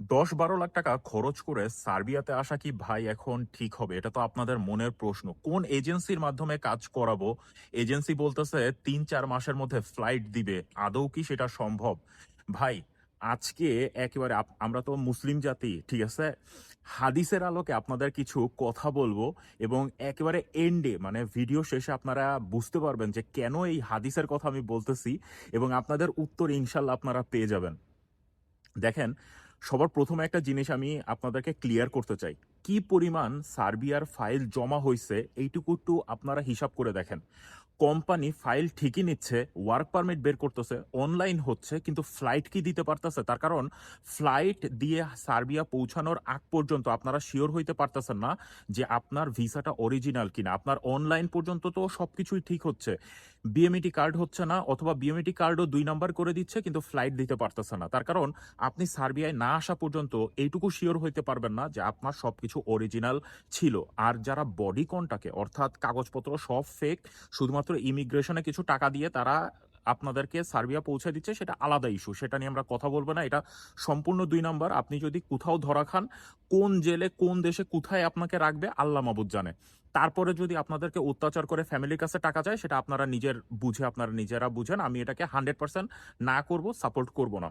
দশ বারো লাখ টাকা খরচ করে সার্বিয়াতে আসা কি ভাই এখন ঠিক হবে? এটা তো আপনাদের মনের প্রশ্ন। কোন এজেন্সির মাধ্যমে কাজ করাবো? এজেন্সি বলতেছে তিন চার মাসের মধ্যে ফ্লাইট দিবে। আদৌ কি সেটা সম্ভব? ভাই, আজকে একেবারে আমরা তো মুসলিম জাতি, ঠিক আছে? হাদিসের আলোকে আপনাদের কিছু কথা বলব এবং একেবারে এন্ডে মানে ভিডিও শেষে আপনারা বুঝতে পারবেন যে কেন এই হাদিসের কথা আমি বলতেছি এবং আপনাদের উত্তর ইনশাল্লাহ আপনারা পেয়ে যাবেন। দেখেন সবার প্রথমে একটা জিনিস আমি আপনাদেরকে ক্লিয়ার করতে চাই। কি পরিমাণ সার্বিয়ার ফাইল জমা হয়েছে এইটুকু একটু আপনারা হিসাব করে দেখেন। কোম্পানি ফাইল ঠিকই নিচ্ছে ওয়ার্ক পারমিট বের করতেছে অনলাইন হচ্ছে, কিন্তু ফ্লাইট কি দিতে পারতেছে? তার কারণ ফ্লাইট দিয়ে সার্বিয়া পৌঁছানোর আগ পর্যন্ত আপনারা শিওর হইতে পারতেছেন না যে আপনার ভিসাটা অরিজিনাল কিনা। আপনার অনলাইন পর্যন্ত তো সবকিছুই ঠিক হচ্ছে। বিএমইটি কার্ড হচ্ছে না, অথবা বিএমইটি কার্ডও দুই নাম্বার করে দিচ্ছে, কিন্তু ফ্লাইট দিতে পারতেছে না। তার কারণ, আপনি সার্বিয়ায় না আসা পর্যন্ত এইটুকু শিওর হইতে পারবেন না যে আপনার সবকিছু অরিজিনাল ছিল। আর যারা বডি কনটাকে অর্থাৎ কাগজপত্র সব ফেক শুধুমাত্র ইমিগ্রেশনে কিছু টাকা দিয়ে তারা আপনাদেরকে সার্বিয়া পৌঁছে দিচ্ছে, সেটা আলাদা ইস্যু সেটা নিয়ে আমরা কথা বলব না, এটা সম্পূর্ণ দুই নম্বর। আপনি যদি কোথাও ধরা খান, কোন জেলে, কোন দেশে কোথায় আপনাকে রাখবে, আল্লাহ মাবুদ জানে। তারপরে যদি আপনাদেরকে অত্যাচার করে ফ্যামিলির কাছে টাকা চায়, সেটা আপনারা নিজের বুঝে, আপনারা নিজেরা বুঝেন। আমি এটাকে হান্ড্রেড পার্সেন্ট না করব সাপোর্ট করব না।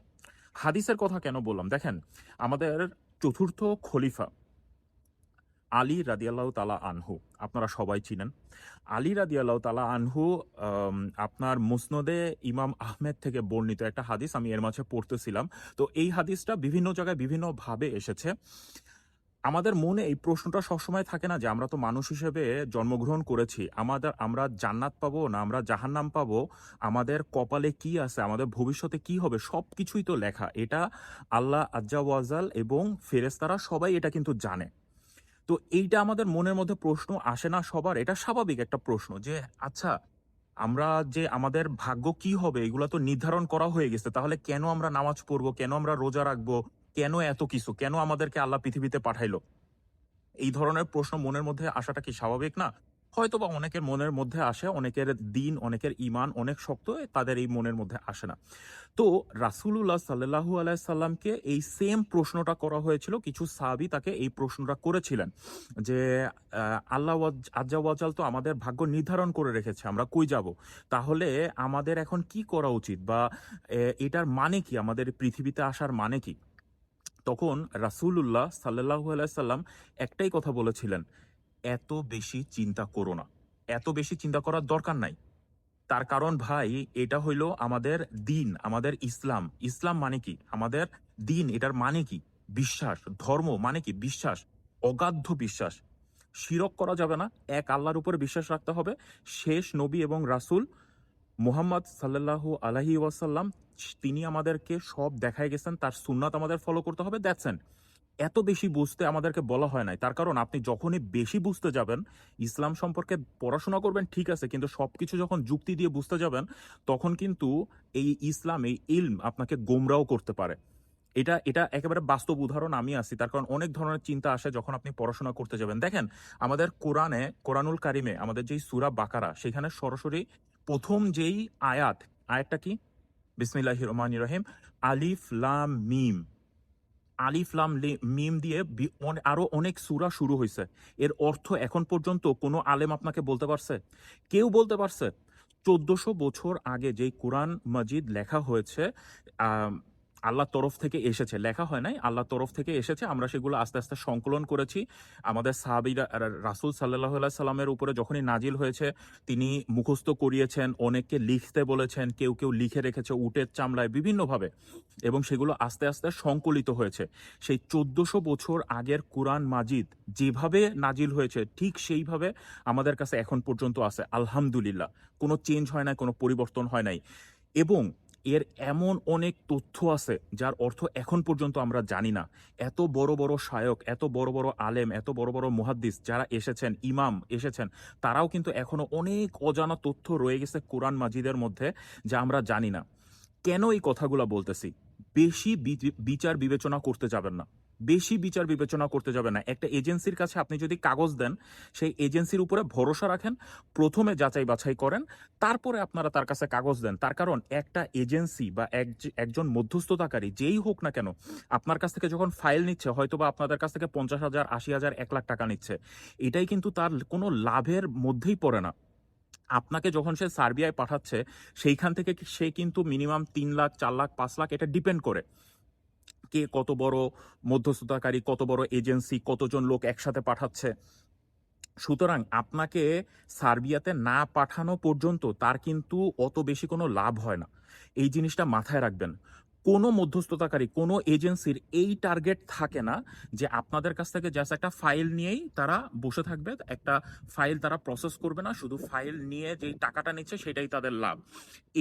হাদিসের কথা কেন বললাম? দেখেন, আমাদের চতুর্থ খলিফা আলী রাদিয়াল্লাহ তালা আনহু, আপনারা সবাই চিনেন। আলী রাদিয়াল্লাহ তালা আনহু আপনার মুসনদে ইমাম আহমেদ থেকে বর্ণিত একটা হাদিস, আমি এর মাঝে পড়তেছিলাম। তো এই হাদিসটা বিভিন্ন জায়গায় বিভিন্নভাবে এসেছে। আমাদের মনে এই প্রশ্নটা সবসময় থাকে না যে আমরা তো মানুষ হিসেবে জন্মগ্রহণ করেছি। আমাদের, আমরা জান্নাত পাবো না আমরা জাহান্নাম পাবো? আমাদের কপালে কি আছে? আমাদের ভবিষ্যতে কি হবে? সব কিছুই তো লেখা। এটা আল্লাহ আজ্জা ওয়াজাল এবং ফেরেস্তারা সবাই এটা কিন্তু জানে। তো এইটা আমাদের মনের মধ্যে প্রশ্ন আসে না সবার, এটা স্বাভাবিক একটা প্রশ্ন যে আচ্ছা আমরা যে আমাদের ভাগ্য কি হবে, এগুলো তো নির্ধারণ করা হয়ে গেছে, তাহলে কেন আমরা নামাজ পড়ব, কেন আমরা রোজা রাখব, কেন এত কিছু, কেন আমাদেরকে আল্লাহ পৃথিবীতে পাঠাইলো? এই ধরনের প্রশ্ন মনের মধ্যে আসাটা কি স্বাভাবিক না? হয়তো বা অনেকের মনের মধ্যে আসে, অনেকের দিন, অনেকের ইমান অনেক শক্ত তাদের এই মনের মধ্যে আসে না। তো রাসুলুল্লাহ সাল্লাহু আলাইসাল্লামকে এই সেম প্রশ্নটা করা হয়েছিল, কিছু সাহাবি তাকে এই প্রশ্নটা করেছিলেন যে আল্লাহ ওয়াজ- আজ্জা ওয়াজাল তো আমাদের ভাগ্য নির্ধারণ করে রেখেছে, আমরা কই যাব? তাহলে আমাদের এখন কি করা উচিত বা এটার মানে কি? আমাদের পৃথিবীতে আসার মানে কি? তখন রাসূলুল্লাহ সাল্লাহু আলাইসাল্লাম একটাই কথা বলেছিলেন এত বেশি চিন্তা করো না। এত বেশি চিন্তা করার দরকার নাই। তার কারণ ভাই, এটা হইল আমাদের দিন, আমাদের ইসলাম। ইসলাম মানে কি? আমাদের দিন, এটার মানে কি? বিশ্বাস, ধর্ম মানে কি? বিশ্বাস অগাধ্য বিশ্বাস। শিরক করা যাবে না, এক আল্লাহর উপরে বিশ্বাস রাখতে হবে। শেষ নবী এবং রাসূল মোহাম্মদ সাল্লাল্লাহু আলাহি ওয়াসাল্লাম, তিনি আমাদেরকে সব দেখায় গেছেন, তার সুন্নাত আমাদের ফলো করতে হবে দেখছেন এত বেশি বুঝতে আমাদেরকে বলা হয় নাই। তার কারণ আপনি যখনই বেশি বুঝতে যাবেন, ইসলাম সম্পর্কে পড়াশোনা করবেন, ঠিক আছে, কিন্তু সবকিছু যখন যুক্তি দিয়ে বুঝতে যাবেন, তখন কিন্তু এই ইসলাম, এই ইলম আপনাকে গোমরাও করতে পারে। এটা এটা একেবারে বাস্তব উদাহরণ আমি আছি। তার কারণ অনেক ধরনের চিন্তা আসে যখন আপনি পড়াশোনা করতে যাবেন। দেখেন, আমাদের কোরআনে, কোরআনুল কারিমে আমাদের যেই সুরা বাকারা, সেখানে সরাসরি প্রথম যেই আয়াত, আয়াতটা কি? বিসমিল্লাহ রহমান রহিম, আলিফ লাম মিম। আলিফ লাম লে- মিম দিয়ে আরও অনে- অনেক সুরা শুরু হয়েছে এর অর্থ এখন পর্যন্ত কোনো আলেম আপনাকে বলতে পারছে? কেউ বলতে পারছে? চোদ্দশো বছর আগে যেই কোরআন মজিদ লেখা হয়েছে আম, আল্লাহর তরফ থেকে এসেছে। লেখা হয় নাই আল্লাহর তরফ থেকে এসেছে। আমরা সেগুলো আস্তে আস্তে সংকলন করেছি। আমাদের সাহাবিরা রাসুল সাল্লাহ সাল্লামের উপরে যখনই নাজিল হয়েছে তিনি মুখস্থ করিয়েছেন অনেককে লিখতে বলেছেন কেউ কেউ লিখে রেখেছে উটের চামড়ায় বিভিন্নভাবে। এবং সেগুলো আস্তে আস্তে সংকলিত হয়েছে। সেই চোদ্দশো বছর আগের কোরআন মাজিদ যেভাবে নাজিল হয়েছে ঠিক সেইভাবে আমাদের কাছে এখন পর্যন্ত আছে। আলহামদুলিল্লাহ। কোনো চেঞ্জ হয় নাই কোনো পরিবর্তন হয় নাই। এবং এর এমন অনেক তথ্য আছে, যার অর্থ এখন পর্যন্ত আমরা জানি না। এত বড় বড় শায়ক এত বড় বড় আলেম, এত বড় বড় মুহাদ্দিস যারা এসেছেন, ইমাম এসেছেন, তারাও কিন্তু এখনও অনেক অজানা তথ্য রয়ে গেছে কোরআন মাজিদের মধ্যে যা আমরা জানি না। কেন এই কথাগুলো বলতেছি? বেশি বিচার বিবেচনা করতে যাবেন না। বেশি বিচার বিবেচনা করতে যাবে না। একটা এজেন্সির কাছে আপনি যদি কাগজ দেন, সেই এজেন্সির উপরে ভরসা রাখেন, প্রথমে যাচাই বাছাই করেন, তারপরে আপনারা তার কাছে কাগজ দেন। তার কারণ একটা এজেন্সি বা এক- একজন মধ্যস্থতাকারী, যেই হোক না কেন, আপনার কাছ থেকে যখন ফাইল নিচ্ছে হয়তো বা আপনাদের কাছ থেকে পঞ্চাশ হাজার, আশি হাজার, এক লাখ টাকা নিচ্ছে। এটাই কিন্তু তার কোনো লাভের মধ্যেই পড়ে না। আপনাকে যখন সে সার্বিয়ায় পাঠাচ্ছে, সেইখান থেকে সে কিন্তু মিনিমাম তিন লাখ, চার লাখ, পাঁচ লাখ এটা ডিপেন্ড করে। কে কত বড় মধ্যস্থতাকারী, কত বড় এজেন্সি, কতজন লোক একসাথে পাঠাচ্ছে। সুতরাং আপনাকে সার্বিয়াতে না পাঠানো পর্যন্ত তার কিন্তু অত বেশি কোনো লাভ হয় না। এই জিনিসটা মাথায় রাখবেন। কোনো মধ্যস্থতাকারী, কোনো এজেন্সির এই টার্গেট থাকে না যে আপনাদের কাছ থেকে জাস্ট একটা ফাইল নিয়েই তারা বসে থাকবে, একটা ফাইল তারা প্রসেস করবে না, শুধু ফাইল নিয়ে যেই টাকাটা নিচ্ছে সেটাই তাদের লাভ।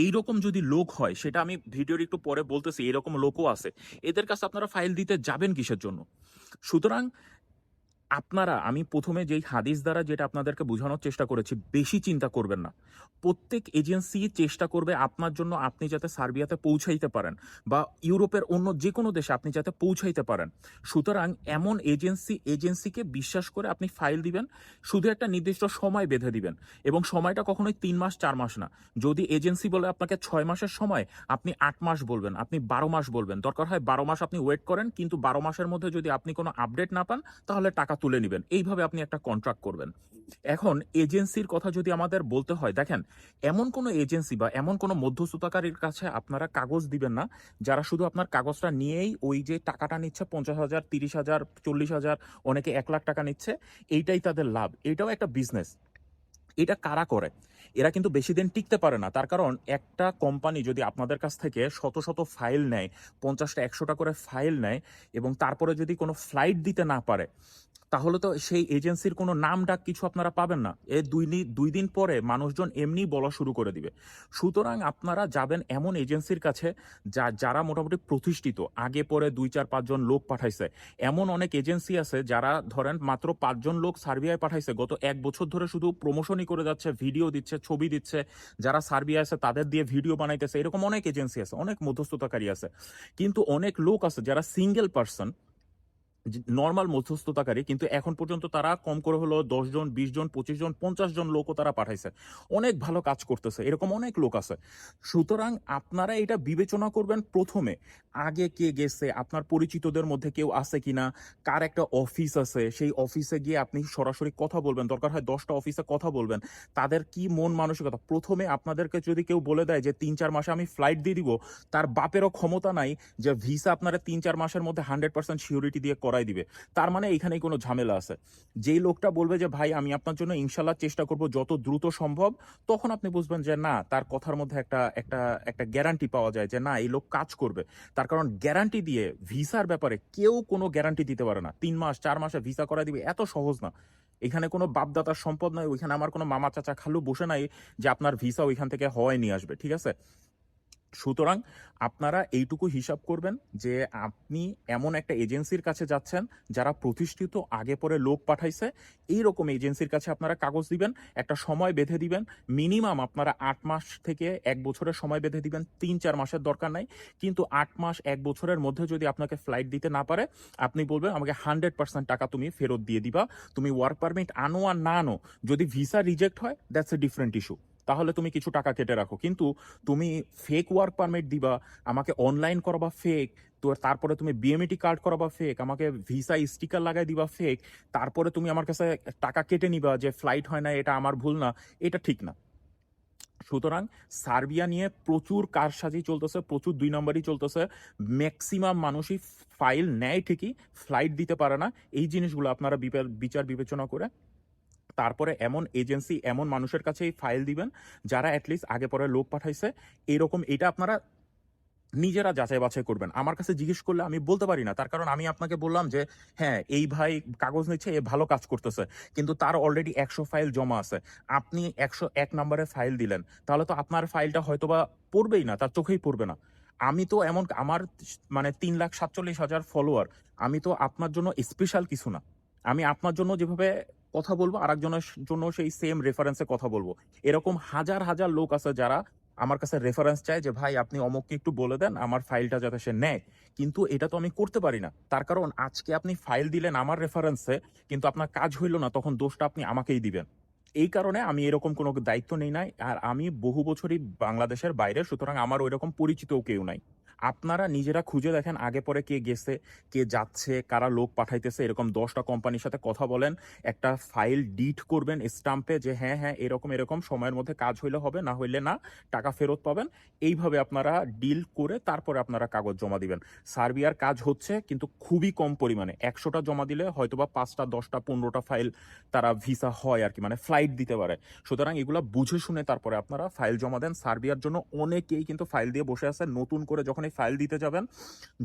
এই রকম যদি লোক হয়, সেটা আমি ভিডিওর একটু পরে বলতেছি, এরকম লোকও আছে, এদের কাছে আপনারা ফাইল দিতে যাবেন কিসের জন্য? সুতরাং আপনারা, আমি প্রথমে যেই হাদিস দ্বারা যেটা আপনাদেরকে বোঝানোর চেষ্টা করেছি, বেশি চিন্তা করবেন না। প্রত্যেক এজেন্সি চেষ্টা করবে আপনার জন্য আপনি যাতে সার্বিয়াতে পৌঁছাইতে পারেন বা ইউরোপের অন্য যে কোনো দেশে আপনি যাতে পৌঁছাইতে পারেন। সুতরাং এমন এজেন্সি, এজেন্সিকে বিশ্বাস করে আপনি ফাইল দিবেন, শুধু একটা নির্দিষ্ট সময় বেঁধে দিবেন এবং সময়টা কখনোই তিন মাস, চার মাস না। যদি এজেন্সি বলে আপনাকে ছয় মাসের সময়, আপনি আট মাস বলবেন, আপনি বারো মাস বলবেন। দরকার হয় বারো মাস আপনি ওয়েট করেন, কিন্তু বারো মাসের মধ্যে যদি আপনি কোনো আপডেট না পান, তাহলে টাকা তুলে নেবেন। এইভাবে আপনি একটা কন্ট্রাক্ট করবেন। এখন এজেন্সির কথা যদি আমাদের বলতে হয়, দেখেন, এমন কোনো এজেন্সি বা এমন কোনো মধ্যস্থতাকারীর কাছে আপনারা কাগজ দিবেন না, যারা শুধু আপনার কাগজটা নিয়েই ওই যে টাকাটা নিচ্ছে, পঞ্চাশ হাজার, তিরিশ হাজার, চল্লিশ হাজার, অনেকে এক লাখ টাকা নিচ্ছে, এইটাই তাদের লাভ। এটাও একটা বিজনেস এটা কারা করে? এরা কিন্তু বেশি দিন টিকতে পারে না। তার কারণ একটা কোম্পানি যদি আপনাদের কাছ থেকে শত শত ফাইল নেয়, পঞ্চাশটা, একশোটা করে ফাইল নেয় এবং তারপরে যদি কোনো ফ্লাইট দিতে না পারে, তাহলে তো সেই এজেন্সির কোনো নাম ডাক কিছু আপনারা পাবেন না। এ দুই দুই দিন পরে মানুষজন এমনি বলা শুরু করে দিবে। সুতরাং আপনারা যাবেন এমন এজেন্সির কাছে যা, যারা মোটামুটি প্রতিষ্ঠিত, আগে পরে দুই চার পাঁচজন লোক পাঠাইছে। এমন অনেক এজেন্সি আছে যারা ধরেন মাত্র পাঁচজন লোক সার্বিয়ায় পাঠাইছে। গত এক বছর ধরে শুধু প্রমোশনই করে যাচ্ছে ভিডিও দিচ্ছে ছবি দিচ্ছে, যারা সার্বিয়া আছে তাদের দিয়ে ভিডিও বানাইতেছে, এরকম অনেক এজেন্সি আছে, অনেক মধ্যস্থতাকারী আছে। কিন্তু অনেক লোক আছে যারা সিঙ্গেল পার্সন নর্মাল মধ্যস্থতাকারী, কিন্তু এখন পর্যন্ত তারা কম করে হলো দশ জন, বিশ জন, পঁচিশ জন, পঞ্চাশ জন লোকও তারা পাঠাইছে। অনেক ভালো কাজ করতেছে, এরকম অনেক লোক আছে। সুতরাং আপনারা এটা বিবেচনা করবেন প্রথমে, আগে কে গেছে, আপনার পরিচিতদের মধ্যে কেউ আছে কিনা, কার একটা অফিস আছে, সেই অফিসে গিয়ে আপনি সরাসরি কথা বলবেন, দরকার হয় দশটা অফিসে কথা বলবেন, তাদের কি মন মানসিকতা? প্রথমে আপনাদেরকে যদি কেউ বলে দেয় যে তিন চার মাসে আমি ফ্লাইট দিয়ে দিব, তার বাপেরও ক্ষমতা নাই যে ভিসা আপনারা তিন চার মাসের মধ্যে হান্ড্রেড পার্সেন্ট সিউরিটি দিয়ে করাই দিবে। তার মানে এখানেই কোনো ঝামেলা আছে। যেই লোকটা বলবে যে, ভাই, আমি আপনার জন্য ইনশাল্লাহ চেষ্টা করব যত দ্রুত সম্ভব, তখন আপনি বুঝবেন যে, না, তার কথার মধ্যে একটা একটা একটা গ্যারান্টি পাওয়া যায় যে, না, এই লোক কাজ করবে। তার কারণ গ্যারান্টি দিয়ে ভিসার ব্যাপারে কেউ কোনো গ্যারান্টি দিতে পারে না। তিন মাস, চার মাসে ভিসা করা দিবে, এত সহজ না। এখানে কোনো বাপদাতার সম্পদ নয় ওইখানে আমার কোনো মামা চাচা খালু বসে নাই যে, আপনার ভিসা ওইখান থেকে হয় নিয়ে আসবে, ঠিক আছে? সুতরাং আপনারা এইটুকু হিসাব করবেন যে আপনি এমন একটা এজেন্সির কাছে যাচ্ছেন যারা প্রতিষ্ঠিত আগে পরে লোক পাঠাইছে। এই রকম এজেন্সির কাছে আপনারা কাগজ দিবেন, একটা সময় বেঁধে দিবেন। মিনিমাম আপনারা আট মাস থেকে এক বছরের সময় বেঁধে দিবেন, তিন চার মাসের দরকার নাই। কিন্তু আট মাস, এক বছরের মধ্যে যদি আপনাকে ফ্লাইট দিতে না পারে, আপনি বলবেন, আমাকে হান্ড্রেড পার্সেন্ট টাকা তুমি ফেরত দিয়ে দিবা। তুমি ওয়ার্ক পারমিট আনো আর না আনো। যদি ভিসা রিজেক্ট হয় দ্যাটস এ ডিফারেন্ট ইস্যু তাহলে তুমি কিছু টাকা কেটে রাখো। কিন্তু তুমি ফেক ওয়ার্ক পারমিট দিবা, আমাকে অনলাইন করবা ফেক তো তারপরে তুমি বিএমইটি কার্ড করাবা ফেক আমাকে ভিসা স্টিকার লাগাই দিবা ফেক তারপরে তুমি আমার কাছে টাকা কেটে নিবা যে ফ্লাইট হয় না, এটা আমার ভুল না, এটা ঠিক না। সুতরাং সার্বিয়া নিয়ে প্রচুর কারসাজি চলতেছে, প্রচুর দুই নম্বরই চলতেছে। ম্যাক্সিমাম মানুষই ফাইল নেয় ঠিকই ফ্লাইট দিতে পারে না। এই জিনিসগুলো আপনারা বিচার বিবেচনা করে তারপরে এমন এজেন্সি, এমন মানুষের কাছেই ফাইল দিবেন, যারা অ্যাটলিস্ট আগে পরে লোক পাঠাইছে। এরকম এটা আপনারা নিজেরা যাচাই বাছাই করবেন। আমার কাছে জিজ্ঞেস করলে আমি বলতে পারি না। তার কারণ আমি আপনাকে বললাম যে হ্যাঁ এই ভাই কাগজ নিচ্ছে, এ ভালো কাজ করতেছে, কিন্তু তার অলরেডি একশো ফাইল জমা আছে। আপনি একশো এক নম্বরে ফাইল দিলেন, তাহলে তো আপনার ফাইলটা হয়তোবা পড়বেই না, তার চোখেই পড়বে না। আমি তো এমন আমার মানে তিন লাখ সাতচল্লিশ হাজার ফলোয়ার আমি তো আপনার জন্য স্পেশাল কিছু না। আমি আপনার জন্য যেভাবে কথা বলব আর একজনের জন্য সেই সেম রেফারেন্সে কথা বলব। এরকম হাজার হাজার লোক আছে যারা আমার কাছে রেফারেন্স চায় যে, ভাই, আপনি অমুককে একটু বলে দেন, আমার ফাইলটা যাতে সে নেয়। কিন্তু এটা তো আমি করতে পারি না। তার কারণ, আজকে আপনি ফাইল দিলেন আমার রেফারেন্সে কিন্তু আপনার কাজ হইল না, তখন দোষটা আপনি আমাকেই দিবেন। এই কারণে আমি এরকম কোনো দায়িত্ব নেই নাই, আর আমি বহু বছরই বাংলাদেশের বাইরে, সুতরাং আমার ওই রকম পরিচিতও কেউ নাই। আপনারা নিজেরা খুঁজে দেখেন আগে পরে কে গেছে, কে যাচ্ছে, কারা লোক পাঠাইতেছে, এরকম দশটা কোম্পানির সাথে কথা বলেন, একটা ফাইল ডিট করবেন স্টাম্পে যে হ্যাঁ হ্যাঁ এরকম এরকম, সময়ের মধ্যে কাজ হইলে হবে, না হইলে না, টাকা ফেরত পাবেন। এইভাবে আপনারা ডিল করে তারপরে আপনারা কাগজ জমা দিবেন। সার্বিয়ার কাজ হচ্ছে কিন্তু খুবই কম পরিমাণে, একশোটা জমা দিলে হয়তোবা পাঁচটা, দশটা, পনেরোটা ফাইল তারা ভিসা হয় আর কি মানে ফ্লাইট দিতে পারে। সুতরাং এগুলো বুঝে শুনে তারপরে আপনারা ফাইল জমা দেন। সার্বিয়ার জন্য অনেকেই কিন্তু ফাইল দিয়ে বসে আছে নতুন করে যখন এই ফাইল দিতে যাবেন।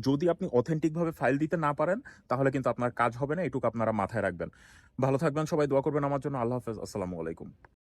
যদি আপনি অথেন্টিকভাবে ফাইল দিতে না পারেন, তাহলে কিন্তু আপনার কাজ হবে না, এটুকু আপনারা মাথায় রাখবেন। ভালো থাকবেন, সবাই দোয়া করবেন আমার জন্য। আল্লাহ হাফেজ, আসসালামু আলাইকুম।